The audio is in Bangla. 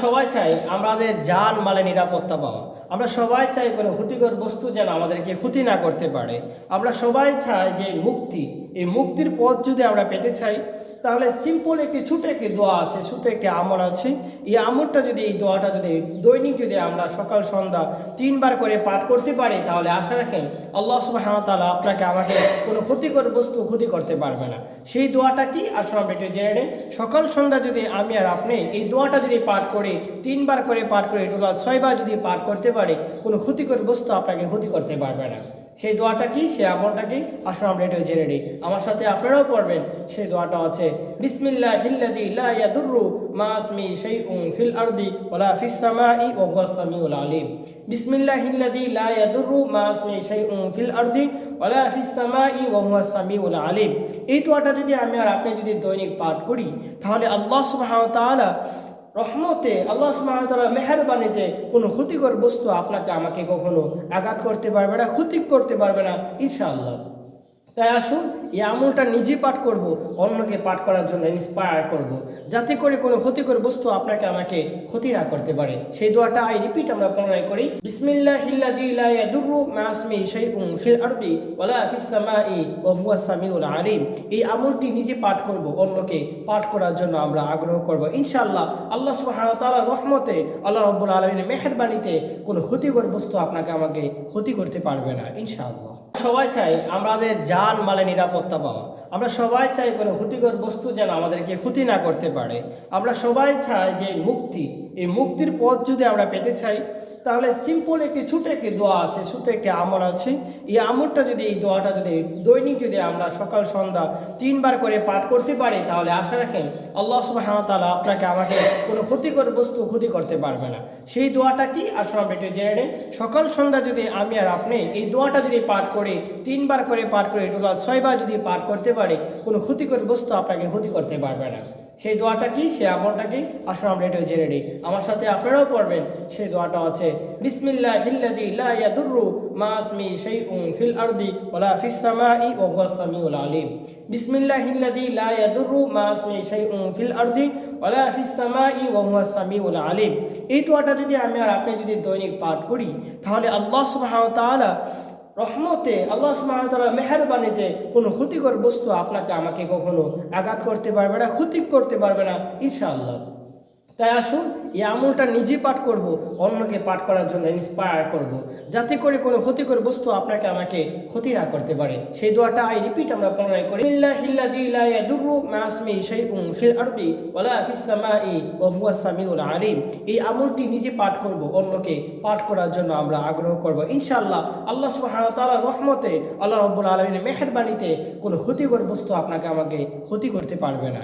সবাই চাই আমাদের যান মালে নিরাপত্তা পাওয়া। আমরা সবাই চাই কোনো ক্ষতিকর বস্তু যেন আমাদেরকে ক্ষতি না করতে পারে। আমরা সবাই চাই যে মুক্তি। এই মুক্তির পথ যদি আমরা পেতে চাই তাহলে সিম্পল একটি, ছোট একটি দোয়া আছে, ছোট একটি আমল আছে। এই আমলটা যদি, এই দোয়াটা যদি দৈনিক যদি আমরা সকাল, সন্ধ্যা তিনবার করে পাঠ করতে পারি, তাহলে আশা রাখেন আল্লাহ সুবাহতালা আপনাকে আমাকে কোনো ক্ষতিকর বস্তু ক্ষতি করতে পারবে না। সেই দোয়াটা কি? আসলে আমরা একটু জেনে নিই। সকাল, সন্ধ্যা যদি আমি আর আপনি এই দোয়াটা যদি পাঠ করি, তিনবার করে পাঠ করে, টোটাল ছয়বার যদি পাঠ করতে পারি, কোনো ক্ষতিকর বস্তু আপনাকে ক্ষতি করতে পারবে না। সেই দোয়াটা কি, সেই আমলটা কি? আসলে আমরা এটা জেনে নিই। আমার সাথে আপনারাও পড়বেন, সেই দোয়াটা আছে হিল্লাদি লা ইয়াদুররু মা আসমি ফিল আরদি ফিস সামাই আলিম। হিল্লাদি লা ইয়াদুররু মা আসমি ফিল আরদি ফিস সামাই আলিম। এই দোয়াটা যদি আমি আর আপনি যদি দৈনিক পাঠ করি, তাহলে আল্লাহ সুবহানাহু ওয়া তাআলা রহমতে আল্লাহ সুবহানাহু মেহরবানিতে কোনো ক্ষতিকর বস্তু আপনাকে, আমাকে কখনো আঘাত করতে পারবে না, ক্ষতি করতে পারবে না, ইনশাআল্লাহ। তাই আসুন, এই আমলটা নিজে পাঠ করব, অন্যকে পাঠ করার জন্য ইন্সপায়ার করব। যাতে করে কোনো ক্ষতিকর বস্তু আপনাকে আমাকে ক্ষতি না করতে পারে। সেই দোয়াটা আই রিপিট আমরা পুনরায় করি। বিসমিল্লাহ আলিম। এই আমলটি নিজে পাঠ করব, অন্যকে পাঠ করার জন্য আমরা আগ্রহ করব। ইনশাআল্লাহ, আল্লাহ ওয়া রহমতে আল্লাহ রাব্বুল আলামিনের মেহেরবানিতে কোনো ক্ষতিকর বস্তু আপনাকে আমাকে ক্ষতি করতে পারবে না, ইনশাআল্লাহ। সবাই চাই, আমাদের জান মালে নিরাপত্তা পাওয়া। আমরা সবাই চাই কোনো ক্ষতিকর বস্তু যেন আমাদেরকে ক্ষতি না করতে পারে। আমরা সবাই চাই যে মুক্তি। এই মুক্তির পথ যদি আমরা পেতে চাই তাহলে সিম্পল একটি, ছোট একটি দোয়া আছে, ছোট একটি আমল আছে। এই আমলটা যদি, এই দোয়াটা যদি, দৈনিক যদি আমরা সকাল, সন্ধ্যা তিনবার করে পাঠ করতে পারি, তাহলে আশা রাখেন আল্লাহ সুবাহতালা আপনাকে আমাকে কোনো ক্ষতিকর বস্তু ক্ষতি করতে পারবে না। সেই দোয়াটা কি? আসলে আমরা একটু জেনে নিই। সকাল, সন্ধ্যা যদি আমি আর আপনি এই দোয়াটা যদি পাঠ করি, তিনবার করে পাঠ করে, টোটাল ছয়বার যদি পাঠ করতে পারি, কোনো ক্ষতিকর বস্তু আপনাকে ক্ষতি করতে পারবে না। সেই দোয়াটা কি? সেই আমলটা কি? আসলে আমরা এটা জেনে নিই। আমার সাথে আপনারাও পড়বেন। সেই দোয়াটা আছে হিল্লাদি লা ইয়াদুররু মা আসমি ফিল আরদি ফিস সামাই সামিউল আলিম। হিল্লাদি লা ইয়াদুররু মা আসমি ফিল আরদি ফিস সামাই সামিউল আলিম। এই দোয়াটা যদি আমি আর আপনি যদি দৈনিক পাঠ করি, তাহলে আল্লাহ সুবহানাহু ওয়া তাআলা রহমতে আল্লাহ সুবহানাহু মেহরবানিতে কোনো ক্ষতিকর বস্তু আপনাকে, আমাকে কখনো আঘাত করতে পারবে না, ক্ষতি করতে পারবে না, ইনশাআল্লাহ। তাই আসুন, এই আমলটা নিজে পাঠ করব, অন্যকে পাঠ করার জন্য ইন্সপায়ার করব। যাতে করে কোনো ক্ষতিকর বস্তু আপনাকে আমাকে ক্ষতি না করতে পারে। সেই দোয়াটা আই রিপিট আমরা পুনরায় করি। আলিম। এই আমলটি নিজে পাঠ করব, অন্যকে পাঠ করার জন্য আমরা আগ্রহ করব। ইনশাআল্লাহ, আল্লাহ তাআলার রহমতে আল্লাহ রাব্বুল আলামিনের মেহেরবানিতে কোনো ক্ষতিকর বস্তু আপনাকে আমাকে ক্ষতি করতে পারবে না।